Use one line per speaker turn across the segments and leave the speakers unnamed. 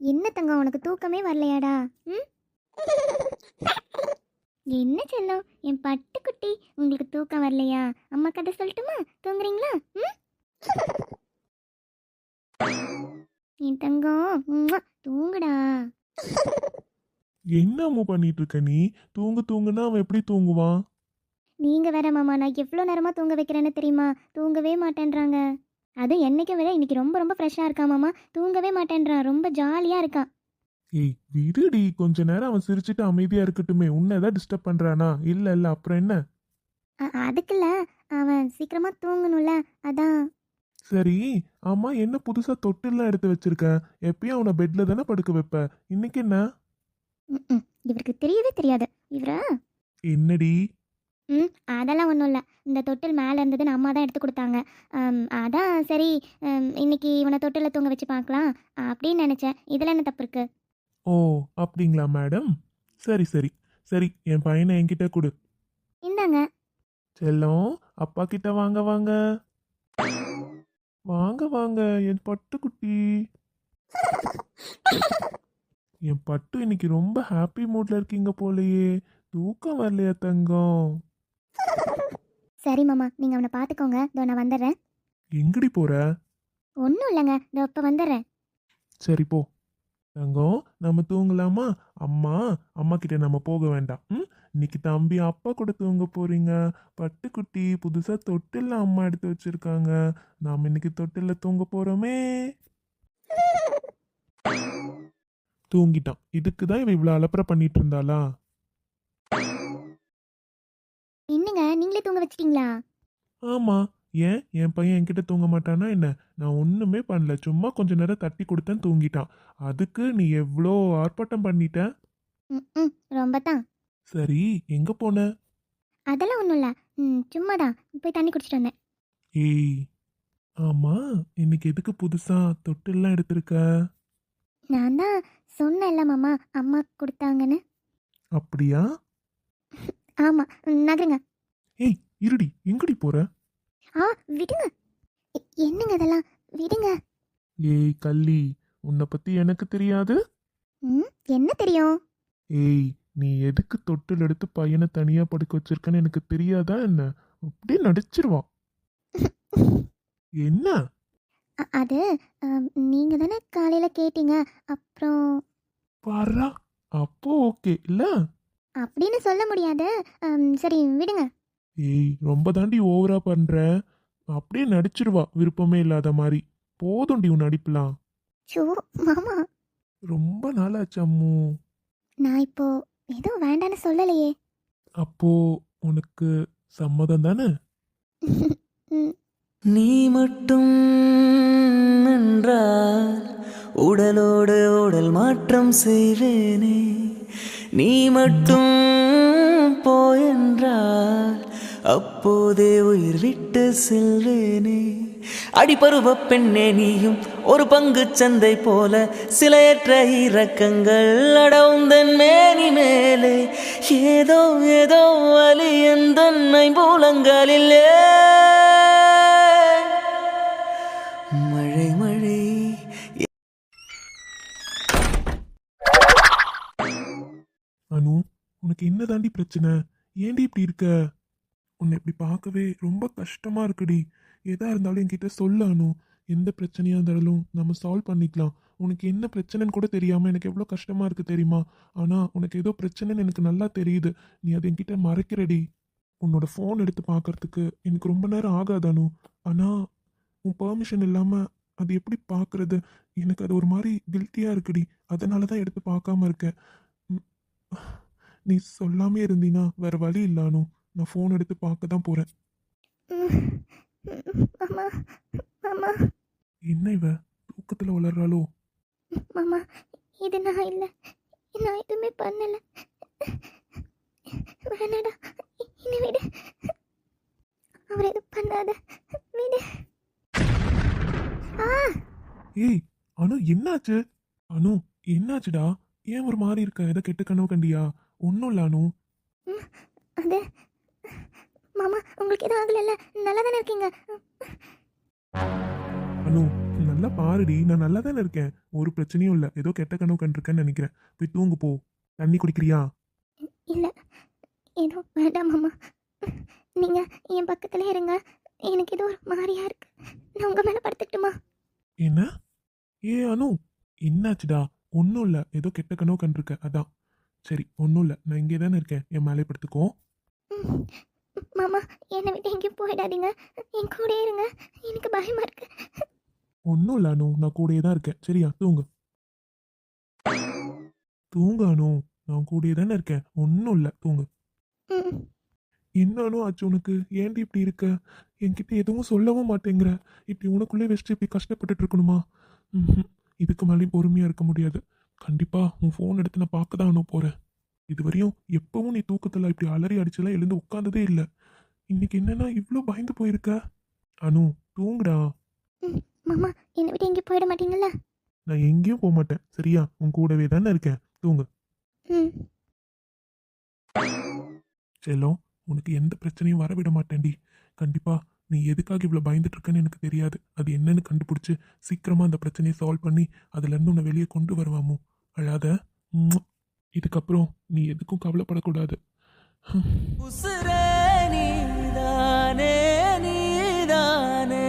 என்ன தங்கம் உனக்கு தூக்கமே வரலையாடா? ம்? என்ன செல்லம்? என் பட்டுக்குட்டி உங்களுக்கு தூக்கம் வரலையா? அம்மா கதை சொல்லட்டுமா? தூங்குறீங்களா? ம்? என் தங்கம் தூங்குடா.
என்ன அம்மு பண்ணிட்டு இருக்க நீ? தூங்கு தூங்குனா அவன் எப்படி தூங்குவான்?
நீங்க வேற மாமா நான் எவ்வளோ நேரமா தூங்க வைக்கிறேன்னு தெரியுமா? தூங்கவே மாட்டேன்றாங்க. அதுவும் என்னைக்கு விட இன்னைக்கு ரொம்ப ரொம்ப ஃப்ரெஷ்ஷாக இருக்கான் மாமா. தூங்கவே மாட்டேன்றான். ரொம்ப ஜாலியாக இருக்கான்.
ஏய் விடுடி. கொஞ்ச நேரம் அவன் சிரிச்சிட்டு அமைதியா இருக்கட்டுமே. உன்னை ஏதாவது டிஸ்டர்ப் பண்றானா? இல்ல இல்ல. அப்புறம் என்ன?
அதுக்குல்ல. அவன் சீக்கிரமா தூங்கணும்ல. அதான்.
சரி. அம்மா என்ன புதுசா தொட்டில்லாம் எடுத்து வச்சிருக்க? எப்பயும் அவனை பெட்ல தானே படுக்க வைப்ப. இன்னைக்கு என்ன.
இவருக்கு தெரியவே தெரியாது. இவரா?
என்னடி?
ம் அதெல்லாம் ஒன்றும் இல்லை. இந்த தொட்டில் மேலே இருந்ததுன்னு அம்மா தான் எடுத்து கொடுத்தாங்க. அதான் சரி இன்னைக்கு இவனை தொட்டிலில் தூங்க வச்சு பார்க்கலாம். அப்படின்னு நினச்சேன். இதில் என்ன தப்பு இருக்கு?
ஓ அப்படிங்களா மேடம்? சரி சரி சரி என் பையனை என்கிட்ட கொடு.
இந்தாங்க.
செல்லம் அப்பா கிட்ட வாங்க வாங்க. வாங்க வாங்க என் பட்டுக்குட்டி. என் பட்டு இன்னைக்கு ரொம்ப ஹாப்பி மூட்ல இருக்கீங்க போலயே. தூக்கம் வரலையா தங்கம்?
சரி மாமா. நீங்கள் அவனை பார்த்துக்கோங்க இதோ நான் வந்துடுறேன்.
எங்கடி போற?
ஒன்றும் இல்லைங்க. இதோ இப்போ வந்துடுறேன்.
சரி போ. தங்கம் நம்ம தூங்கலாமா? அம்மா அம்மா கிட்ட நம்ம போக வேண்டாம். ம்? இன்னைக்கு தம்பி அப்பா கூட தூங்க போறீங்க. பட்டுக்குட்டி புதுசா தொட்டில்ல அம்மா எடுத்து வச்சிருக்காங்க. நாம இன்னைக்கு தொட்டில்ல தூங்க போறோமே. தூங்கிட்டான். இதுக்கு தான் இவ இவ்வளவு அலப்பறை பண்ணிட்டு இருந்தாளா?
நீங்களே தூங்க வச்சிட்டீங்களா?
ஆமா. ஏன்? என் பையன் என்கிட்ட தூங்க மாட்டானா என்ன? நான் ஒண்ணுமே பண்ணல. சும்மா கொஞ்ச நேரம் தட்டி கொடுத்தேன் தூங்கிட்டான். அதுக்கு நீ எவ்வளோ ஆர்ப்பாட்டம் பண்ணிட்ட?
ம் ரொம்ப தான்
சரி எங்க போன?
அதெல்லாம் ஒன்றும் இல்லை. ம் சும்மா தான் போய் தண்ணி குடிச்சிட்டு வந்தேன்.
ஏய் ஆமா. இன்னைக்கு எதுக்கு புதுசா தொட்டில்லாம் எடுத்திருக்க?
நான் தான் சொன்னேன்ல மாமா அம்மா கொடுத்தாங்கன்னு.
அப்படியா?
ஆமாம் நகருங்க.
ஏய் இருடி எங்கடி போற?
ஆ விடுங்க. என்னங்க இதெல்லாம்? விடுங்க.
ஏய் கள்ளி உன்னை பத்தி எனக்கு தெரியாது?
ம் என்ன தெரியும்?
ஏய் நீ எதுக்கு தொட்டில் எடுத்து பையனை தனியா படுக்க வச்சிருக்கன்னு எனக்கு தெரியாதா என்ன? அப்படியே நடிச்சிருவான். என்ன?
அது நீங்கள் தானே காலையில் கேட்டீங்க அப்புறம்
பாரா அப்போ ஓகே இல்ல?
அப்படின்னு சொல்ல முடியாது. சரி விடுங்க.
ஏய் ரொம்ப தாண்டி ஓவரா பண்ற. அப்படியே நடிச்சிருவா விருப்பமே இல்லாத மாதிரி போதும்டி உன் நடிப்புலாம்.
ஷோ மாமா.
ரொம்ப நாளாச்சு அம்மு.
நான் இப்போ எதுவும் வேண்டான்னு சொல்லலையே.
அப்போ உனக்கு சம்மதம் தானே?
ம்,
நீ மட்டும் என்றால் உடலோடு உடல் மாற்றம் செய்வேனே. நீ மட்டும் போயென்றால் அப்போதே உயிர் விட்டு செல்வேனே. அடிபருவ பெண்ணே நீயும் ஒரு பங்கு சந்தை போல சிலையற்ற இறக்கங்கள் அடவுந்தன் மேனி மேலே. ஏதோ ஏதோ வலி எந்த பூலங்களிலே மழை மழை.
அனு உனக்கு என்ன தாண்டி பிரச்சனை? ஏன்டி இப்படி இருக்க? உன்னை இப்படி பார்க்கவே ரொம்ப கஷ்டமாக இருக்குடி. எதா இருந்தாலும் என்கிட்ட சொல்லணும் எந்த பிரச்சனையாக இருந்தாலும் நம்ம சால்வ் பண்ணிக்கலாம். உனக்கு என்ன பிரச்சனைன்னு கூட தெரியாமல் எனக்கு எவ்வளோ கஷ்டமாக இருக்குது தெரியுமா? ஆனால் உனக்கு ஏதோ பிரச்சனைன்னு எனக்கு நல்லா தெரியுது. நீ அதை என்கிட்ட மறைக்கிறடி. உன்னோட ஃபோன் எடுத்து பார்க்கறதுக்கு எனக்கு ரொம்ப நேரம் ஆகாதானோ ஆனால் உன் பெர்மிஷன் இல்லாமல் அது எப்படி பார்க்கறது? எனக்கு அது ஒரு மாதிரி கில்ட்டியாக இருக்குடி. அதனால தான் எடுத்து பார்க்காம இருக்கேன். நீ சொல்லாமே இருந்தீனா வேறு வழி இல்லானோ நான் ஃபோன் எடுத்து பார்க்க தான்
மாமா மாமா.
என்ன இவ? தூக்கத்துல வளர்றாளோ?
மாமா இது நான் இல்லை. நான் எதுவுமே பண்ணல. வேணாடா என்ன விடு. அவர் எதுவும் பண்ணாத. விடு.
ஏய் அனு என்னாச்சு? அனு என்னாச்சுடா? ஏன் ஒரு மாதிரி இருக்க? எதை கெட்ட கனவு கண்டியா? ஒன்றும் இல்லை அனு.
அது மாமா உங்களுக்கு எதுவும் ஆகலைல்ல? நல்லா தானே இருக்கீங்க?
அனு நல்லா பாருடி. நான் நல்லா தானே இருக்கேன். ஒரு பிரச்சனையும் இல்லை. ஏதோ கெட்ட கனவு கண்டிருக்கேன்னு நினைக்கிறேன். போய் தூங்கு போ. தண்ணி குடிக்கிறியா?
இல்லை. ஏதோ வேண்டாம் மாமா. நீங்கள் என் பக்கத்துல இருங்க. எனக்கு ஏதோ ஒரு மாதிரியா இருக்கு. நான் உங்கள் மேலே படுத்துக்கிட்டுமா?
என்ன? ஏ அனு என்னாச்சுடா? ஒன்றும் இல்லை. ஏதோ கெட்ட கனவு கண்டிருக்க. அதான். சரி ஒன்றும் இல்லை. நான் இங்கே தானே இருக்கேன். என் மேலே படுத்துக்கோ.
மாமா என்னை விட்டு எங்கேயும் போயிடாதீங்க. என் கூட இருங்க. எனக்கு பயமா இருக்கு.
ஒன்றும் இல்லை அனு நான் கூடயே தான் இருக்கேன். சரியா? தூங்கு. தூங்கு அனு நான் கூடயே தானே இருக்கேன். ஒன்றும் இல்லை. தூங்கு.
ம்.
என்னானோ ஆச்சு உனக்கு? ஏன்டி இப்படி இருக்க? என்கிட்ட எதுவும் சொல்லவும் மாட்டேங்கிற. இப்படி உனக்குள்ளே வச்சுட்டு இப்படி கஷ்டப்பட்டுட்டு இருக்கணுமா. இதுக்கு மேலேயும் பொறுமையாக இருக்க முடியாது. கண்டிப்பாக உன் ஃபோன் எடுத்து நான் பார்க்க தான் அனு போகிறேன் இதுவரையும் எப்பவும் நீ தூக்கத்தில் இப்படி அலறி அடிச்செல்லாம் எழுந்து உட்காந்ததே இல்லை. இன்னைக்கு என்னன்னா இவ்வளோ பயந்து போயிருக்க? அனு தூங்குடா.
மாமா என்னை விட்டு எங்கேயும் போயிட மாட்டீங்கல்ல
நான் எங்கேயும் போக மாட்டேன். சரியா? உன் கூடவே தானே இருக்கேன். தூங்கு. செல்லம் உனக்கு எந்த பிரச்சனையும் வர விட மாட்டேன்டி. கண்டிப்பா நீ எதுக்காக இவ்வளோ பயந்துட்டு இருக்கன்னு எனக்கு தெரியாது. அது என்னன்னு கண்டுபிடிச்சு சீக்கிரமா அந்த பிரச்சனையை சால்வ் பண்ணி அதுல இருந்து உன்னை வெளியே கொண்டு வருவாமோ? அழாத. இதுக்கப்புறம் நீ எதுக்கும் கவலைப்படக்கூடாது.
உசுரே நீதானே நீதானே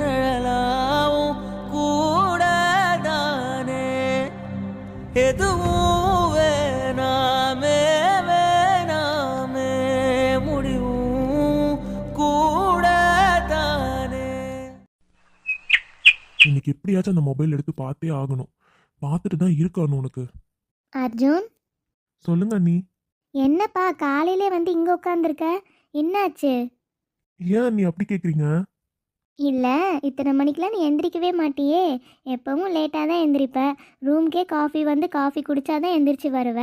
நிழலாவும் கூடதானே. எதுவும் வேணாமே வேணாமே முடிவும் கூடதானே.
இன்னைக்கு எப்படியாச்சும் அந்த மொபைல் எடுத்து பார்த்தே ஆகணும். பார்த்துட்டு தான் இருக்கணும் உனக்கு.
அர்ஜுன்?
சொல்லுங்க நீ
என்னப்பா காலையிலே வந்து இங்கே உட்காந்துருக்க என்னாச்சு?
ஏன் நீ அப்படி கேட்குறீங்க
இல்லை இத்தனை மணிக்கெலாம் நீ எந்திரிக்கவே மாட்டியே. எப்பவும் லேட்டாக தான் எந்திரிப்ப. ரூம்க்கே காஃபி வந்து காஃபி குடிச்சாதான் எந்திரிச்சு வருவ.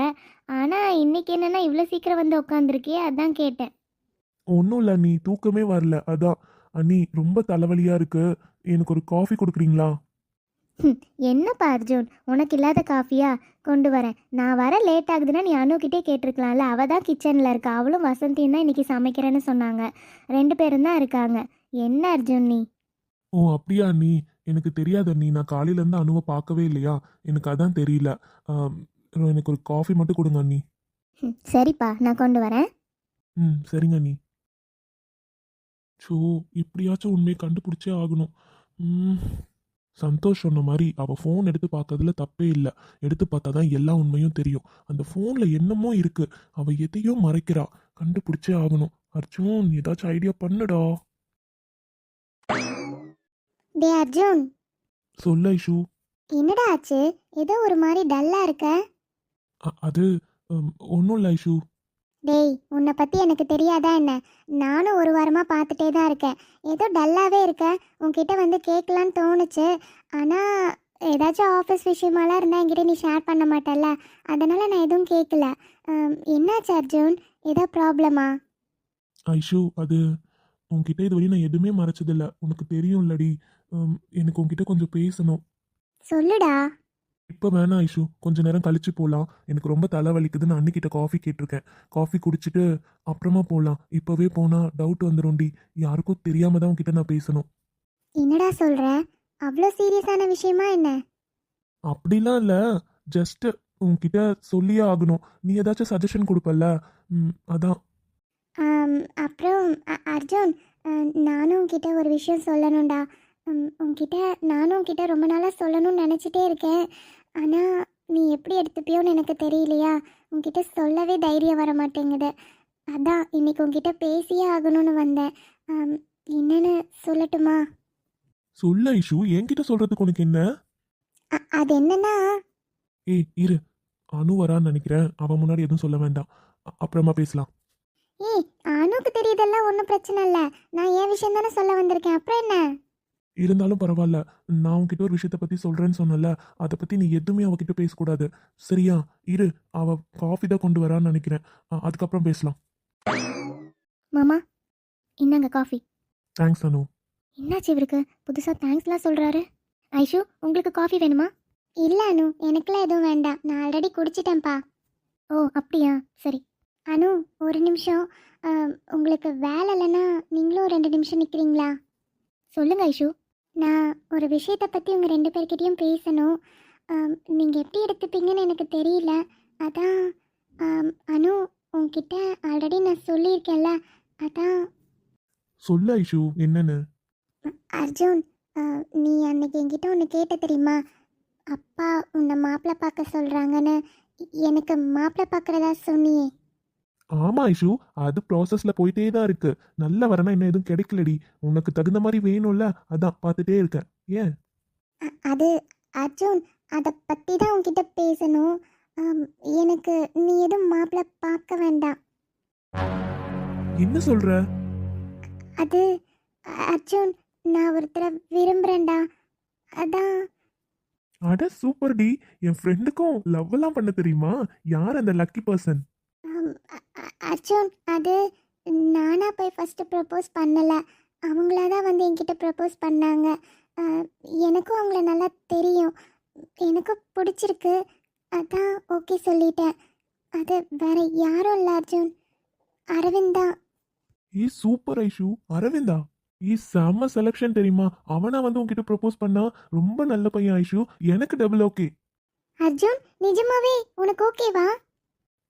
ஆனால் இன்னைக்கு என்னென்னா இவ்வளோ சீக்கிரம் வந்து உட்காந்துருக்கியே அதான் கேட்டேன்.
ஒன்றும் இல்லை நீ தூக்கமே வரல. அதான் அண்ணி ரொம்ப தலைவலியா இருக்கு. எனக்கு ஒரு காஃபி கொடுக்குறீங்களா?
என்னப்பா அர்ஜுன்? உனக்கு இல்லாத காஃபியா? கொண்டு வரேன். நான் வர லேட் ஆகுதுன்னா நீ அனுக்கிட்டே கேட்டிருக்கலாம்ல அவள் தான் கிச்சனில் இருக்கா. அவளும் வசந்தியும் தான் இன்னைக்கு சமைக்கிறேன்னு சொன்னாங்க. ரெண்டு பேரும் தான் இருக்காங்க. என்ன அர்ஜுன் நீ?
ஓ அப்படியா நீ? எனக்கு தெரியாத நீ. நான் காலையில இருந்து அணுவை பார்க்கவே இல்லையா? எனக்கு அதான் தெரியல. எனக்கு ஒரு காஃபி மட்டும் கொடுங்க அண்ணி.
சரிப்பா நான் கொண்டு வரேன்.
ம் சரிங்க அண்ணி. ஸோ இப்படியாச்சும் உண்மையை கண்டுபிடிச்சே ஆகணும். ம், சந்தோஷ் சொன்ன மாதிரி அவள் ஃபோன் எடுத்து பார்த்ததுல தப்பே இல்லை. எடுத்து பார்த்தா தான் எல்லா உண்மையும் தெரியும். அந்த ஃபோனில் என்னமோ இருக்கு. அவள் எதையோ மறைக்கிறா. கண்டுபிடிச்சே ஆகணும். அர்ஜுன் ஏதாச்சும் ஐடியா பண்ணுடா.
டே அர்ஜுன்.
சொல்ல ஐஷு.
என்னடா ஆச்சு? ஏதோ ஒரு மாதிரி டல்லாக இருக்க.
அ- அது ஒன்றும் இல்லை ஐஷு.
டேய் உன்னை பற்றி எனக்கு தெரியாதா என்ன? நானும் ஒரு வாரமாக பார்த்துட்டே தான் இருக்கேன். ஏதோ டல்லாகவே இருக்க. உன்கிட்ட வந்து கேட்கலான்னு தோணுச்சு. ஆனால் ஏதாச்சும் ஆஃபீஸ் விஷயமாலாம் இருந்தால் என்கிட்ட நீ ஷேர் பண்ண மாட்டல்ல. அதனால் நான் எதுவும் கேட்கல என்னாச்சு அர்ஜுன்? ஏதோ ப்ராப்ளமா
ஐஷு அது உன்கிட்ட இது வரையும் நான் எதுவுமே மறைச்சதில்ல. உனக்கு தெரியும் இல்லடி எனக்கு உன்கிட்ட கொஞ்சம் பேசணும்.
சொல்லுடா.
இப்போ வேணாம் ஐஷு கொஞ்ச நேரம் கழிச்சு போகலாம் எனக்கு ரொம்ப தலைவலிக்குது நான் அன்னிக்கிட்ட காஃபி கேட்டிருக்கேன். காஃபி குடிச்சிட்டு அப்புறமா போகலாம் இப்போவே போனால் டவுட் வந்துடும்டி யாருக்கும் தெரியாம தான் உன்கிட்ட நான் பேசணும்.
என்னடா சொல்கிற அவ்வளோ சீரியஸான விஷயமா என்ன?
அப்படிலாம் இல்லை. ஜஸ்ட் உன்கிட்ட சொல்லியே ஆகணும். நீ ஏதாச்சும் சஜஷன் கொடுப்பல்ல? அதான்.
அப்புறம் அர்ஜுன் நானும் உன்கிட்ட ஒரு விஷயம் சொல்லணும்டா. உன்கிட்ட நானும் உன்கிட்ட ரொம்ப நாளாக சொல்லணும்னு நினச்சிட்டே இருக்கேன். ஆனால் நீ எப்படி எடுத்துப்பியோன்னு எனக்கு தெரியலையா? உன்கிட்ட சொல்லவே தைரியம் வர மாட்டேங்குது. அதான் இன்னைக்கு உன்கிட்ட பேசியே ஆகணும்னு வந்தேன். ஆம், என்னன்னு சொல்லட்டுமா?
சொல்ல ஐஷு என்கிட்ட சொல்றதுக்கு உனக்கு என்ன?
அ- அது என்னன்னா?
ஏய் இரு. அனு வரான்னு நினைக்கிறேன். அவன் முன்னாடி எதுவும் சொல்ல வேண்டாம். அ- அப்புறமா பேசலாம்.
ஏய் அனுக்கு தெரியுதெல்லாம் ஒன்றும் பிரச்சனை இல்லை. நான் என் விஷயம் தானே சொல்ல வந்திருக்கேன். அப்புறம் என்ன?
இருந்தாலும் பரவாயில்ல. நான் உன்கிட்ட ஒரு விஷயத்த பத்தி சொல்றேன்னு சொன்னல அதை பத்தி நீ எதுவுமே அவகிட்ட பேசக்கூடாது. சரியா? இரு. அவ காஃபி தான் கொண்டு வரான்னு நினைக்கிறேன். அதுக்கப்புறம் பேசலாம்.
மாமா இந்தாங்க காஃபி
தேங்க்ஸ் அனு.
என்னாச்சு இவருக்கு? புதுசாக தேங்க்ஸ்லாம் சொல்கிறாரு ஐஷு உங்களுக்கு காஃபி வேணுமா? இல்லை அனு. எனக்குலாம் எதுவும் வேண்டாம். நான் ஆல்ரெடி குடிச்சிட்டேன்ப்பா. ஓ அப்படியா? சரி. அனு ஒரு நிமிஷம். உங்களுக்கு வேலை இல்லைன்னா நீங்களும் ரெண்டு நிமிஷம் நிற்கிறீங்களா சொல்லுங்க ஐஷு. நான் ஒரு விஷயத்தை பற்றி உங்கள் ரெண்டு பேர்கிட்டயும் பேசணும். நீங்கள் எப்படி எடுத்துப்பீங்கன்னு எனக்கு தெரியல. அதான் அனு உங்ககிட்ட ஆல்ரெடி நான் சொல்லியிருக்கேன்ல. அதான்.
சொல்லு ஐஷு என்னன்னு?
அர்ஜுன் நீ அன்னைக்கு என்கிட்ட ஒன்று கேட்ட தெரியுமா? அப்பா உன்னை மாப்பிள்ளை பார்க்க சொல்கிறாங்கன்னு எனக்கு மாப்பிள்ளை பார்க்குறதா சொன்னியே.
ஆமா ஐஷு. அது ப்ராசஸ்ல போயிட்டே தான் இருக்கு. நல்ல வரனா இன்னும் எதுவும் கிடைக்கலடி. உனக்கு தகுந்த மாதிரி வேணும்ல அதான் பார்த்துட்டே இருக்கேன். ஏன்?
அது அர்ஜுன் அதை பற்றி தான் உன்கிட்ட பேசணும். எனக்கு நீ எதுவும் மாப்பிள்ளை பார்க்க வேண்டாம்.
என்ன சொல்ற?
அது அர்ஜுன் நான் ஒருத்தரை விரும்புகிறேன்டா அதான்.
அட சூப்பர் டி என் ஃப்ரெண்டுக்கும் லவ் எல்லாம் பண்ண தெரியுமா? யார் அந்த லக்கி பர்சன்
அர்ஜுன் அது நானாக போய் ஃபஸ்ட்டு ப்ரப்போஸ் பண்ணலை. அவங்களா தான் வந்து என்கிட்ட ப்ரப்போஸ் பண்ணாங்க. எனக்கும் அவங்கள நல்லா தெரியும். எனக்கும் பிடிச்சிருக்கு. அதான் ஓகே சொல்லிட்டேன். அது வேற யாரும் இல்லை அர்ஜுன். அரவிந்த்.
ஈ சூப்பர் ஐஷு. அரவிந்தா. ஈ செம்ம செலக்ஷன் தெரியுமா? அவனா வந்து உன்கிட்ட ப்ரப்போஸ் பண்ணா ரொம்ப நல்ல பையன் ஐஷு. எனக்கு டபுள் ஓகே
அர்ஜுன் நிஜமாவே உனக்கு ஓகேவா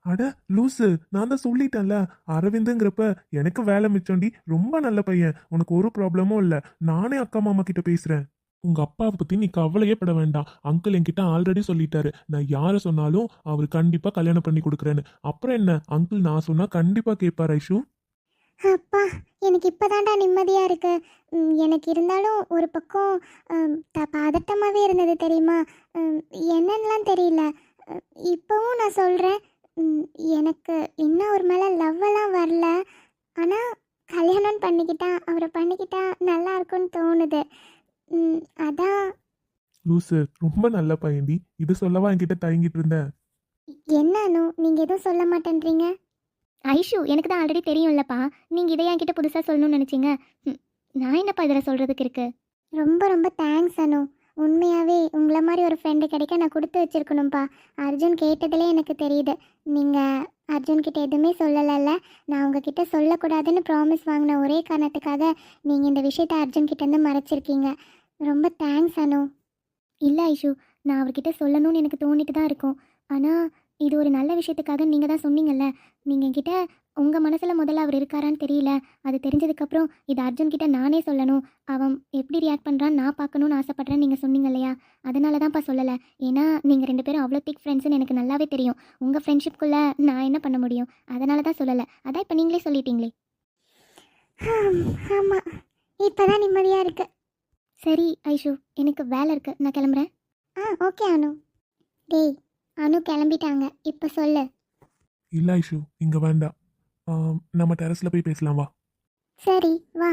அட லூசு. நான் தான் சொல்லிட்டேன்ல. அரவிந்துங்கிறப்ப எனக்கு வேலை மிச்சோண்டி ரொம்ப நல்ல பையன். உனக்கு ஒரு ப்ராப்ளமும் இல்லை. நானே அக்கா மாமா கிட்ட பேசுறேன். உங்க அப்பாவை பத்தி நீ கவலையே பட வேண்டாம். அங்கிள் என்கிட்ட ஆல்ரெடி சொல்லிட்டாரு. நான் யாரை சொன்னாலும் அவர் கண்டிப்பா கல்யாணம் பண்ணி கொடுக்குறேன்னு. அப்புறம் என்ன? அங்கிள் நான் சொன்னா கண்டிப்பா கேட்பார் ஐஷு.
அப்பா எனக்கு இப்போதான்டா நிம்மதியாக இருக்கு. எனக்கு இருந்தாலும் ஒரு பக்கம் ம், பதட்டமாகவே இருந்தது தெரியுமா? ம், என்னன்னுலாம் தெரியல. ம், இப்போவும் நான் சொல்கிறேன் எனக்கு இன்னும் ஒரு மேலே லவ்வெல்லாம் வரல. ஆனால் கல்யாணம் பண்ணிக்கிட்டா அவரை பண்ணிக்கிட்டா நல்லா இருக்கும்னு தோணுது. ம், அதான்.
லூசு ரொம்ப நல்ல பையன்டி. இது சொல்லவா என்கிட்ட தயங்கிட்டு இருந்த?
என்னன்னு நீங்கள் எதுவும் சொல்ல மாட்டேன்றீங்க?
ஐஷு எனக்கு தான் ஆல்ரெடி தெரியும்லப்பா. நீங்கள் இதை என்கிட்ட புதுசாக சொல்லணும்னு நினச்சிங்க. ம், நான் என்னப்பா இதில் சொல்கிறதுக்கு இருக்கு?
ரொம்ப ரொம்ப தேங்க்ஸ் அனு. உண்மையாகவே உங்களை மாதிரி ஒரு ஃப்ரெண்டு கிடைக்க நான் கொடுத்து வச்சிருக்கணும்ப்பா அர்ஜுன் கேட்டதுலே எனக்கு தெரியுது. நீங்கள் அர்ஜுன்கிட்ட எதுவுமே சொல்லலைல்ல. நான் உங்ககிட்ட சொல்லக்கூடாதுன்னு ப்ராமிஸ் வாங்கின ஒரே காரணத்துக்காக நீங்கள் இந்த விஷயத்த அர்ஜுன்கிட்டேருந்து மறைச்சிருக்கீங்க. ரொம்ப தேங்க்ஸ் அனு.
இல்லை ஐஷு நான் அவர்கிட்ட சொல்லணும்னு எனக்கு தோணிட்டு தான் இருக்கும். ஆனால் இது ஒரு நல்ல விஷயத்துக்காக நீங்கள் தான் சொன்னீங்கல்ல. நீங்கள் என்கிட்ட உங்கள் மனசில் முதல்ல அவர் இருக்காரான்னு தெரியல. அது தெரிஞ்சதுக்கப்புறம் இது அர்ஜுன் கிட்ட நானே சொல்லணும். அவன் எப்படி ரியாக்ட் பண்ணுறான்னு நான் பார்க்கணுன்னு ஆசைப்பட்றேன்னு நீங்கள் சொன்னீங்க இல்லையா? அதனால தான்ப்பா சொல்லலை. ஏன்னா நீங்கள் ரெண்டு பேரும் அவ்வளோ திக் ஃப்ரெண்ட்ஸ்னு எனக்கு நல்லாவே தெரியும். உங்கள் ஃப்ரெண்ட்ஷிப்குள்ளே நான் என்ன பண்ண முடியும்? அதனால தான் சொல்லலை. அதான் இப்போ நீங்களே சொல்லிட்டீங்களே.
ஆமாம் இப்போ தான் நிம்மதியாக இருக்கு.
சரி ஐஷு எனக்கு வேலை இருக்குது நான் கிளம்புறேன்.
ஆ ஓகே அனு. டேய் அனு கிளம்பிட்டாங்க. இப்போ சொல்லு.
இல்ல ஐஷு இங்க வேண்டாம். நம்ம டெரஸ்ல போய் பேசலாம் வா.
சரி வா.